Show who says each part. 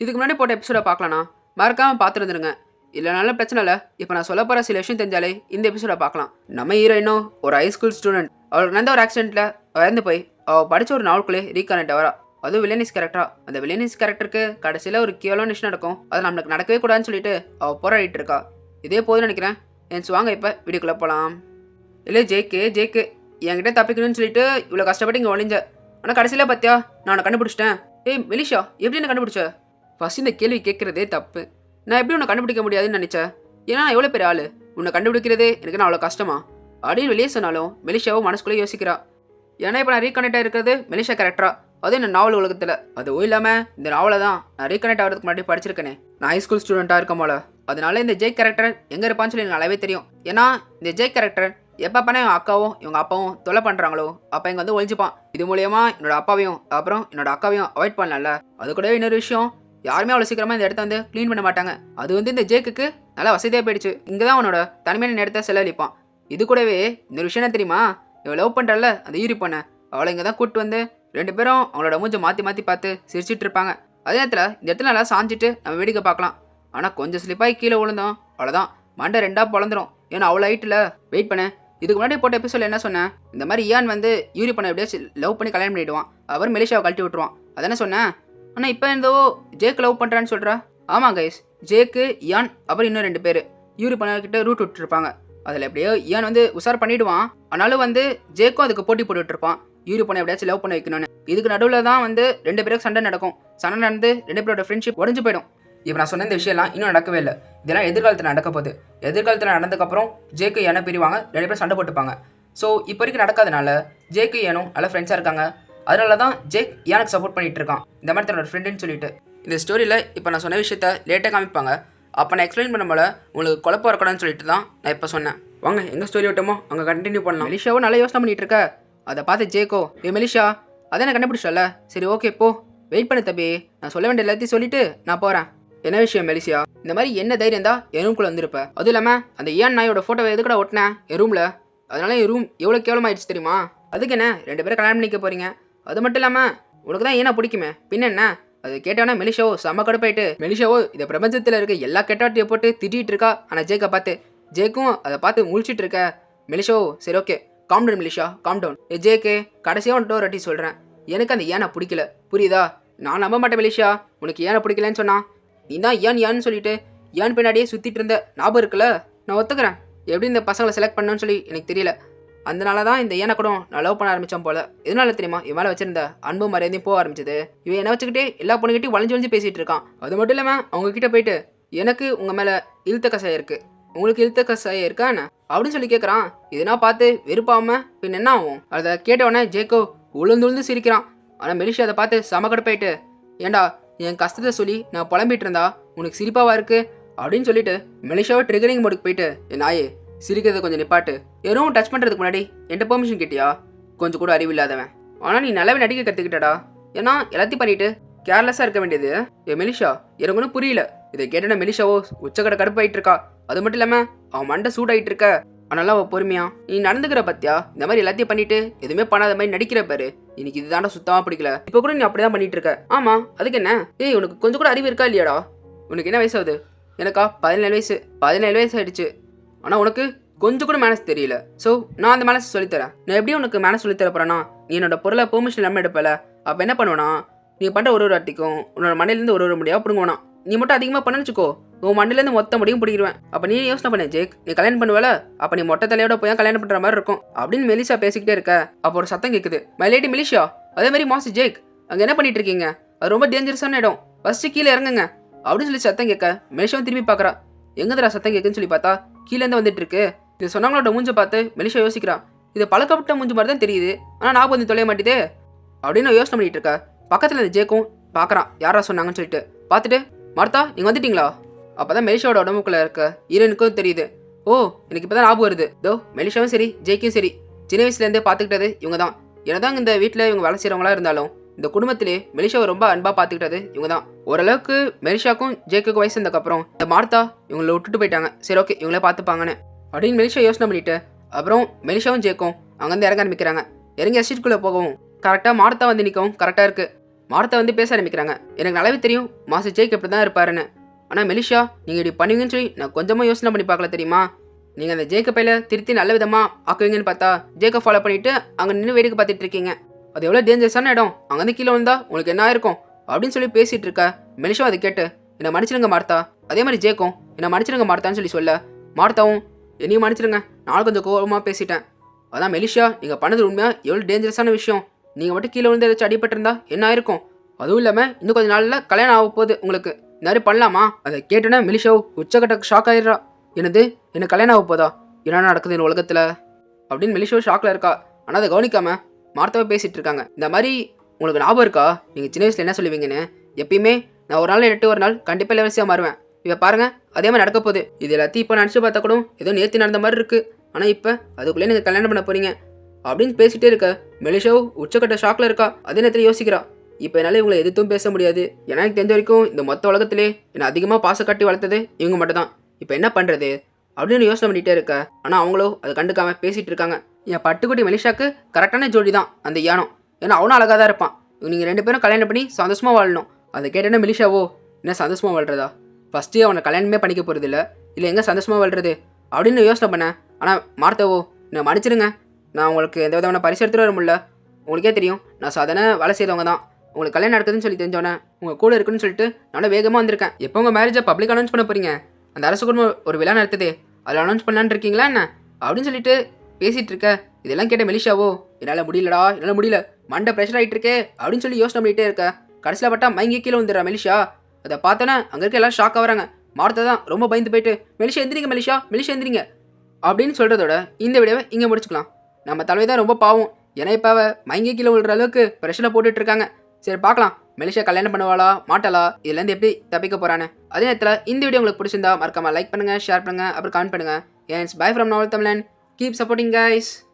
Speaker 1: இதுக்கு முன்னாடி போட்ட எபிசோட பார்க்கலாம்னா மறக்காமல் பார்த்துருந்துருங்க. இல்லைனாலும் பிரச்சனை இல்லை. இப்போ நான் சொல்ல போகிற சில விஷயம் தெரிஞ்சாலே இந்த எபிசோட பார்க்கலாம். நம்ம ஹீரோயினும் ஒரு ஹைஸ்கூல் ஸ்டூடெண்ட் அவளுக்கு நடந்த ஒரு ஆக்சிடென்ட்டில் இறந்து போய் அவள் படித்த ஒரு நாளுக்குள்ளே ரீகனெக்ட் ஆகிறா அதுவும் வில்லனிஸ் கேரக்டரா அந்த வில்லனிஸ் கேரக்டருக்கு கடைசியில் ஒரு கேவலம் விஷயம் நடக்கும். அது நம்மளுக்கு நடக்கவே கூடாதுன்னு சொல்லிட்டு அவள் போராடிட்டு இருக்கா. இதே போதும் நினைக்கிறேன். என் வாங்க இப்போ வீடியோக்குள்ளே போகலாம் இல்லை ஜேக்கு ஜேக்கு என்கிட்ட தப்பிக்கணும்னு சொல்லிட்டு இவ்வளோ கஷ்டப்பட்டு இங்கே ஒளிஞ்ச. ஆனால் கடைசியில் பார்த்தியா நான் உன்னை கண்டுபிடிச்சிட்டேன். ஏய் மெலிஷா எப்படி என்ன கண்டுபிடிச்ச? ஃபர்ஸ்ட் இந்த கேள்வி கேட்குறதே தப்பு. நான் எப்படி உன்னை கண்டுபிடிக்க முடியாதுன்னு நினச்சேன் ஏன்னா நான் எவ்வளோ பெரிய ஆள்? உன்னை கண்டுபிடிக்கிறதே எனக்கு நான் அவ்வளோ கஷ்டமா? அப்படின்னு வெளியே சொன்னாலும் மெலிஷாவும் மனசுக்குள்ளே யோசிக்கிறா. ஏன்னா இப்போ நான் ரீகனெக்ட் இருக்கிறது மெலிஷா கேரக்டரா அதுவும் இந்த நாவல் உலகத்தில்? அதுவும் இல்லாமல் இந்த நாவலை தான் நான் ரீகனெக்ட் ஆகிறதுக்கு முன்னாடி படிச்சிருக்கேனே. நான் ஹை ஸ்கூல் ஸ்டூடெண்ட்டாக இருக்கேன் போல. அதனால இந்த ஜெய் கேரக்டர் எங்கே இருப்பான்னு சொல்லி எனக்கு நல்லாவே தெரியும். ஏன்னா இந்த ஜெய் கேரக்டர் எப்போ பண்ண என் அக்காவும் இவங்க அப்பாவும் தொலை பண்ணுறாங்களோ அப்போ இங்கே வந்து ஒழிஞ்சுப்பான் இது மூலயமா என்னோட அப்பாவையும் அப்புறம் என்னோட அக்காவையும் அவாய்ட் பண்ணலாம்ல. அது கூடவே இன்னொரு விஷயம் யாருமே அவ்வளோ சீக்கிரமாக இந்த இடத்த வந்து க்ளீன் பண்ண மாட்டாங்க. அது வந்து இந்த ஜேக்குக்கு நல்லா வசதியாக போயிடுச்சு. இங்கே தான் அவனோட தனிமையான நேரத்தை செலவழிப்பான். இது கூடவே இந்த விஷயம் என்ன தெரியுமா? இவள் லவ் பண்ணுறல அந்த யூரி பொண்ணை. அவளை இங்கே தான் கூப்பிட்டு வந்து ரெண்டு பேரும் அவங்களோட மூஞ்சை மாற்றி மாற்றி பார்த்து சிரிச்சிட்டு இருப்பாங்க. அதே நேரத்தில் இந்த இடத்துல நல்லா சாஞ்சிட்டு நம்ம வேடிக்கை பார்க்கலாம். ஆனால் கொஞ்சம் ஸ்லிப்பாகி கீழே விழுந்தோம். அவ்வளோதான் மண்டை ரெண்டாக பொழந்துரும். ஏன்னா அவ்வளோ ஹைட்டில் வெயிட் பண்ணேன் இதுக்கு முன்னாடி போட்ட எபிசோட் என்ன சொன்னேன் இந்த மாதிரி இயான் வந்து யூரி பண்ண எப்படியாச்சும் லவ் பண்ணி கல்யாணம் பண்ணிவிடுவான் அவர் மெலிஷாவை கழட்டி விட்டுருவான். அதானே சொன்னேன் ஆனால் இப்போ ஏதோ ஜேக் லவ் பண்ணுறான்னு சொல்கிறா ஆமாம் கைஸ் ஜேக்கு யான் அப்புறம் இன்னும் ரெண்டு பேர். யூரி பண்ணக்கிட்ட ரூட் விட்டுருப்பாங்க. அதில் எப்படியோ இயான் வந்து உஷார் பண்ணிவிடுவான் ஆனாலும் வந்து ஜேக்கும் அதுக்கு போட்டி போட்டுட்ருப்பான். யூரி பண்ண எப்படியாச்சும் லவ் பண்ண வைக்கணும்னு. இதுக்கு நடுவில் தான் வந்து ரெண்டு பேருக்கு சண்டை நடக்கும். சண்டை நடந்து ரெண்டு பேரோட ஃப்ரெண்ட்ஷிப் உடஞ்சு போயிடும். இப்போ நான் சொன்ன இந்த விஷயம்லாம் இன்னும் நடக்கவே இல்லை. இதெல்லாம் எதிர்காலத்தில் நடக்க போகுது. எதிர்காலத்தில் நடந்ததுக்கப்புறம் ஜேக்கு யானை பிரிவாங்க. ரெண்டு பேரும் சண்டை போட்டுப்பாங்க. ஸோ இப்போ வரைக்கும் நடக்காதனால ஜேக்கு ஏனும் நல்ல ஃப்ரெண்ட்ஸாக இருக்காங்க. அதனால தான் ஜேக் எனக்கு சப்போர்ட் பண்ணிட்டு இருக்கான் இந்த மாதிரி தன்னோட ஃப்ரெண்டுன்னு சொல்லிட்டு. இந்த ஸ்டோரியில் இப்போ நான் சொன்ன விஷயத்த லேட்டாக காமிப்பாங்க. அப்போ நான் எக்ஸ்பிளைன் பண்ணும்போல உங்களுக்கு குழப்பம் இருக்கணும்னு சொல்லிட்டு தான் நான் இப்போ சொன்னேன். வாங்க எங்கள் ஸ்டோரி விட்டோமோ அங்கே கண்டினியூ பண்ணலாம். மெலிஷாவும் நல்லா யோசனை பண்ணிட்டு இருக்க அதை பார்த்து ஜேக்கோ ஏ மெலிஷா அதை நான் கண்டுபிடிச்சல சரி ஓகே போ. வெயிட் பண்ணு தம்பி. நான் சொல்ல வேண்டிய எல்லாத்தையும் சொல்லிட்டு நான் போகிறேன் என்ன விஷயம் மெலிசியா இந்த மாதிரி என்ன தைரியம் தான் என் ரூம்குள்ளே வந்திருப்ப. அதுவும் இல்லாமல் அந்த ஏன் நாயோட ஃபோட்டோவை எதுக்கட ஒட்டினேன் என் ரூமில் அதனால என் ரூம் எவ்வளோ கேவலமாயிடுச்சு தெரியுமா? அதுக்கு என்ன ரெண்டு பேரும் கல்யாணம் பண்ணிக்க போகிறீங்க அது மட்டும் இல்லாமல் உனக்கு தான் ஏனா பிடிக்குமே பின்னென்ன அது கேட்டவனா மெலிஷாவோ செம்ம கடுப்பாயிட்டு மெலிஷாவோ இந்த பிரபஞ்சத்தில் இருக்க எல்லா கெட்டாட்டியை போட்டு திட்டிகிட்டு இருக்கா? ஆனால் ஜேக்கை பார்த்து ஜேக்கும் அதை பார்த்து முழிச்சிட்டு இருக்க. மெலிஷோ சரி okay calm down Melisha calm down ஏ ஜேக்கு கடைசியாக ஒன் ஒரு வாட்டி சொல்கிறேன் எனக்கு அந்த ஏனை பிடிக்கல. புரியுதா? நான் நம்ப மாட்டேன் மெலிஷா. உனக்கு ஏனை பிடிக்கலன்னு சொன்னான் நீ தான் ஏன் ஏன்னு சொல்லிட்டு ஏன் பின்னாடியே சுற்றிட்டு இருந்த ஞாபகம் இருக்குல்ல? நான் ஒத்துக்கிறேன். எப்படி இந்த பசங்களை செலக்ட் பண்ணணும்னு சொல்லி எனக்கு தெரியல. அதனால தான் இந்த ஏனை கூட நான் லவ் பண்ண ஆரம்பித்தோம் போல. எதனால தெரியுமா? இவன் மேலே வச்சிருந்த அன்பு மரியாதையும் போக ஆரம்பிச்சது. இவன் என்ன வச்சுக்கிட்டே எல்லா பொண்ணுகிட்டையும் வளைஞ்சு வளைஞ்சு பேசிகிட்டு இருக்கான். அது மட்டும் இல்லாமல் அவங்க கிட்ட போயிட்டு எனக்கு உங்கள் மேலே இழுத்த கசாயம் இருக்குது உங்களுக்கு இழுத்த கசாயம் இருக்கா என்ன? அப்படின்னு சொல்லி கேட்குறான் இதனா பார்த்து வெறுப்பாம பின் என்ன ஆகும்? அதை கேட்டவொடனே ஜேக்கோ உளுந்து உளுந்து சிரிக்கிறான். ஆனால் மெலிஷா அதை பார்த்து செம போயிட்டு ஏண்டா என் கஷ்டத்தை சொல்லி நான் புலம்பிட்டு இருந்தா உனக்கு சிரிப்பாவா இருக்கு? அப்படின்னு சொல்லிட்டு மெலிஷாவை ட்ரிகரிங் மோடுக்கு போயிட்டு என் நாயே சிரிக்கிறத கொஞ்சம் நிப்பாட்டு. எதுவும் டச் பண்ணுறதுக்கு முன்னாடி என்கிட்ட பெர்மிஷன் கேட்டியா? கொஞ்சம் கூட அறிவில்லாதவன் ஆனால் நீ நல்லாவே நடிக்க கற்றுக்கிட்டடா ஏன்னா எல்லாத்தையும் பண்ணிட்டு கேர்லெஸ்ஸாக இருக்க வேண்டியது. ஏ மெலிஷா எனக்கு ஒன்றும் புரியல. இதை கேட்டன மெலிஷாவோ உச்சக்கடை கடுப்பாயிட்டு இருக்கா? அது மட்டும் இல்லாமல் அவன் மண்டை சூடாயிட்டு இருக்க. அதனால அவள் பொறுமையா நீ நடந்துக்கிற பத்தியா? இந்த மாதிரி எல்லாத்தையும் பண்ணிட்டு எதுவுமே பண்ணாத மாதிரி நடிக்கிற பாரு. இன்னைக்கு இதுதாண்டா சுத்தமாக பிடிக்கல. இப்போ கூட நீ அப்படிதான் பண்ணிட்டு இருக்க. ஆமா அதுக்கு என்ன? ஏய் உனக்கு கொஞ்சம் கூட அறிவு இருக்கா இல்லையாடா? உனக்கு என்ன வயசு ஆகுது எனக்கா பதினேழு வயசு. பதினேழு வயசு ஆயிடுச்சு. ஆனால் உனக்கு கொஞ்சம் கூட மேனஸ் தெரியல. ஸோ நான் அந்த மேனஸ் சொல்லித்தரேன். நான் எப்படி உனக்கு மேனஸ் சொல்லித்தர நீ என்னோட பொருளை பெர்மிஷன் இல்லாமல் எடுப்பல. அப்போ என்ன பண்ணுவேன்னா நீ பண்ணுற ஒரு ஒரு அட்டிக்கும் உன்னோட மண்ணிலேருந்து ஒரு ஒரு முடியாக பிடுங்குவானா. நீ மட்டும் அதிகமாக பண்ண வச்சுக்கோ உன் மண்ணிலேருந்து மொத்த முடியும் பிடிக்கிடுவேன் அப்போ நீ யோசனை பண்ணு ஜேக் நீ கல்யாணம் பண்ணுவல அப்போ நீ மொட்டை தலையோட போய் கல்யாணம் பண்ணுற மாதிரி இருக்கும். அப்படின்னு மெலிஷா பேசிக்கிட்டே இருக்க. அப்போ ஒரு சத்தம் கேட்குது மைலேடி மெலிஷா அதே மாதிரி மாஸ் ஜேக் அங்கே என்ன பண்ணிட்டு இருக்கீங்க? அது ரொம்ப டேஞ்சரஸான இடம். ஃபஸ்ட்டு கீழே இறங்குங்க. அப்படின்னு சொல்லி சத்தம் கேட்க மெலிஷாவும் திரும்பி பார்க்குறா. எங்கதுடா சத்தம் கேட்குன்னு சொல்லி பார்த்தா கீழேருந்து வந்துட்டு இருக்கு இது சொன்னவங்களோட மூஞ்ச பார்த்து மெலிஷா யோசிக்கிறான். இது பழக்கப்பட்ட மூஞ்சி மாதிரி தான் தெரியுது. ஆனால் நான் வந்து தொலைய மாட்டேதே. அப்படின்னு யோசனை பண்ணிட்டு இருக்கா. பக்கத்தில் இந்த ஜேக்கும் பார்க்குறான். யாரா சொன்னாங்கன்னு சொல்லிட்டு. பார்த்துட்டு மார்த்தா நீங்கள் வந்துட்டீங்களா? அப்போ தான் மெலிஷாவோட உடம்புக்குள்ள இருக்க ஈரனுக்கும் தெரியுது. ஓ எனக்கு இப்போ தான் ஞாபகம் வருது. தோ மெலிஷாவும் சரி ஜேக்கும் சரி. சின்ன வயசுலேருந்தே பார்த்துக்கிட்டது இவங்க தான் என்னதான் இந்த வீட்டில் இவங்க வேலை செய்கிறவங்களா இருந்தாலும் இந்த குடும்பத்திலே மெலிஷாவை ரொம்ப அன்பாக பார்த்துக்கிட்டது இவங்க தான் ஓரளவுக்கு மெலிஷாக்கும் ஜேக்கு வயசு இருந்ததுக்கப்புறம் இந்த மார்த்தா இவங்களை விட்டுட்டு போயிட்டாங்க. சரி ஓகே இவங்களே பார்த்துப்பாங்கன்னு அப்படின்னு மெலிஷா யோசனை பண்ணிட்டு அப்புறம் மெலிஷாவும் ஜேக்கும் அங்கேருந்து இறங்க ஆரம்பிக்கிறாங்க. இறங்கி எஸ்டேட்குள்ளே போகவும் கரெக்டாக மார்த்தா வந்து நிற்கவும் கரெக்டாக இருக்குது மார்த்தா வந்து பேச ஆரம்பிக்கிறாங்க. எனக்கு நல்லாவே தெரியும் மாஸ்டர் ஜேக் இப்படி தான் இருப்பாருன்னு. ஆனால் மெலிஷா நீங்கள் இப்படி பண்ணுவீங்கன்னு சொல்லி நான் கொஞ்சமாக யோசனை பண்ணி பார்க்கல தெரியுமா? நீங்கள் அந்த ஜேக்கப்பையில் திருத்தி நல்ல விதமாக ஆக்குவீங்கன்னு பார்த்தா ஜேக்கப் ஃபாலோ பண்ணிவிட்டு அங்கே நின்று வேடிக்கை பார்த்துட்டு இருக்கீங்க. அது எவ்வளோ டேஞ்சரஸான இடம்? அங்கேருந்து கீழே வந்தா உங்களுக்கு என்ன ஆயிருக்கும்? அப்படின்னு சொல்லி பேசிகிட்டு இருக்க மெலிஷா அதை கேட்டு என்னை மன்னிச்சிருங்க மார்த்தா. அதே மாதிரி ஜேக்கும் என்னை மன்னிச்சிடுங்க மார்த்தான்னு சொல்லி சொல்ல. மார்த்தாவும் என்னையும் மன்னிச்சிடுங்க. நானும் கொஞ்சம் கோபமாக பேசிட்டேன். அதான் மெலிஷா நீங்கள் பண்ணது உண்மையாக எவ்வளோ டேஞ்சரஸான விஷயம். நீங்கள் மட்டும் கீழே விழுந்து ஏதாச்சும் அடிபட்டிருந்தா என்ன ஆயிருக்கும்? அதுவும் இல்லாமல் இன்னும் கொஞ்ச நாளில் கல்யாணம் ஆக போகுது உங்களுக்கு. இந்த மாதிரி பண்ணலாமா? அதை கேட்டோன்னே மெலிஷா உச்சக்கட்ட ஷாக் ஆயிடுறா. எனது என்ன கல்யாணம் ஆக போதா? என்ன நடக்குது இந்த உலகத்தில்? அப்படின்னு மெலிஷோ ஷாக்கில் இருக்கா. ஆனால் அதை கவனிக்காமல் மார்த்தாவை பேசிட்டு இருக்காங்க இந்த மாதிரி உங்களுக்கு ஞாபகம் இருக்கா? நீங்கள் சின்ன வயசில் என்ன சொல்லுவீங்கன்னு? எப்பயுமே நான் ஒரு நாள் எட்டு ஒரு நாள் கண்டிப்பாக இலவசியாக மாறுவேன். இப்போ பாருங்கள் அதே மாதிரி நடக்க போகுது. இது எல்லாத்தையும் இப்போ நினச்சி பார்த்தா கூட ஏதோ நேர்த்தி நடந்த மாதிரி இருக்குது ஆனால் இப்போ அதுக்குள்ளே நீங்கள் கல்யாணம் பண்ண போகிறீங்க அப்படின்னு பேசிட்டே இருக்க மெலிஷோ உச்சக்கட்ட ஷாக்கில் இருக்கா? அதே நேரத்தில் யோசிக்கிறா. இப்போ என்னால் இவங்களை எதிர்த்தும் பேச முடியாது. ஏன்னா எனக்கு தெரிஞ்ச வரைக்கும் இந்த மொத்த உலகத்திலே என்னை அதிகமாக பாச கட்டி வளர்த்தது இவங்க மட்டும் தான் இப்போ என்ன பண்ணுறது அப்படின்னு யோசனை பண்ணிகிட்டே இருக்க. ஆனால் அவங்களோ அதை கண்டுக்காமல் பேசிகிட்டு இருக்காங்க. என் பட்டுக்குட்டி மெலிஷாக்கு கரெக்டான ஜோடி தான் அந்த யானம். ஏன்னா அவனும் அழகாக தான் இருப்பான். நீங்கள் ரெண்டு பேரும் கல்யாணம் பண்ணி சந்தோஷமாக வாழணும். அதை கேட்டேன்னா மெலிஷாவோ? என்ன சந்தோஷமாக வாழ்றதா? ஃபஸ்ட்டு அவனை கல்யாணமே பண்ணிக்க போகிறது இல்லை இல்லை எங்கே சந்தோஷமாக வாழ்றது? அப்படின்னு யோசனை பண்ணேன். ஆனால் மார்த்தவோ என்னை மன்னிச்சிடுங்க நான் உங்களுக்கு எந்த விதமான பரிசு எடுத்துகிட்டு வர முடியல. உங்களுக்கே தெரியும் நான் சாதாரண வேலை செய்தவங்க தான் உங்களுக்கு கல்யாணம் நடக்குதுன்னு சொல்லி தெரிஞ்சோன்னே உங்கள் கூட இருக்குன்னு சொல்லிட்டு நல்லா வேகமாக வந்திருக்கேன். எப்போ உங்கள் மேரேஜை பப்ளிக் அனௌன்ஸ் பண்ண போகிறீங்க அந்த அரசு குடும்பம் ஒரு விழா நடத்துதே. அதில் அனௌன்ஸ் பண்ணலான்னு இருக்கீங்களா என்ன? அப்படின்னு சொல்லிட்டு பேசிகிட்டு இருக்க இதெல்லாம் கேட்ட மெலிஷாவோ என்னால் முடியலடா என்னால் முடியல மண்டை ப்ரெஷர் ஆகிட்டு இருக்கே அப்படின்னு சொல்லி யோசனை பண்ணிகிட்டே இருக்க. கடைசியில் பட்டா மயங்கி கீழே வந்துடுறா மெலிஷா. அதை பார்த்தோன்னே அங்கே இருக்க எல்லாம் ஷாக்காக வராங்க. மார்த்தா தான் ரொம்ப பயந்து போயிட்டு மெலிஷா எந்திரிங்க மெலிஷா மெலிஷா எந்திரிங்க அப்படின்னு சொல்கிறதோட இந்த வீடியோவை இங்கே முடிச்சுக்கலாம். நம்ம தலைவர் தான் ரொம்ப பாவம். ஏன்னா இப்போ அவ மயங்கி கீழே விழுற அளவுக்கு ப்ரெஷரில் போட்டுட்ருக்காங்க சரி பார்க்கலாம். மெலிஷா கல்யாணம் பண்ணுவாளா மாட்டாளா இதுலேருந்து எப்படி தப்பிக்க போகிறானு அதே நேரத்தில் இந்த வீடியோ உங்களுக்கு பிடிச்சிருந்தா மறக்காமல் லைக் பண்ணுங்கள் ஷேர் பண்ணுங்கள் அப்புறம் கமெண்ட் பண்ணுங்கள் ஏன்ஸ் பை ஃப்ரம் நவல் தமிழன் Keep supporting guys.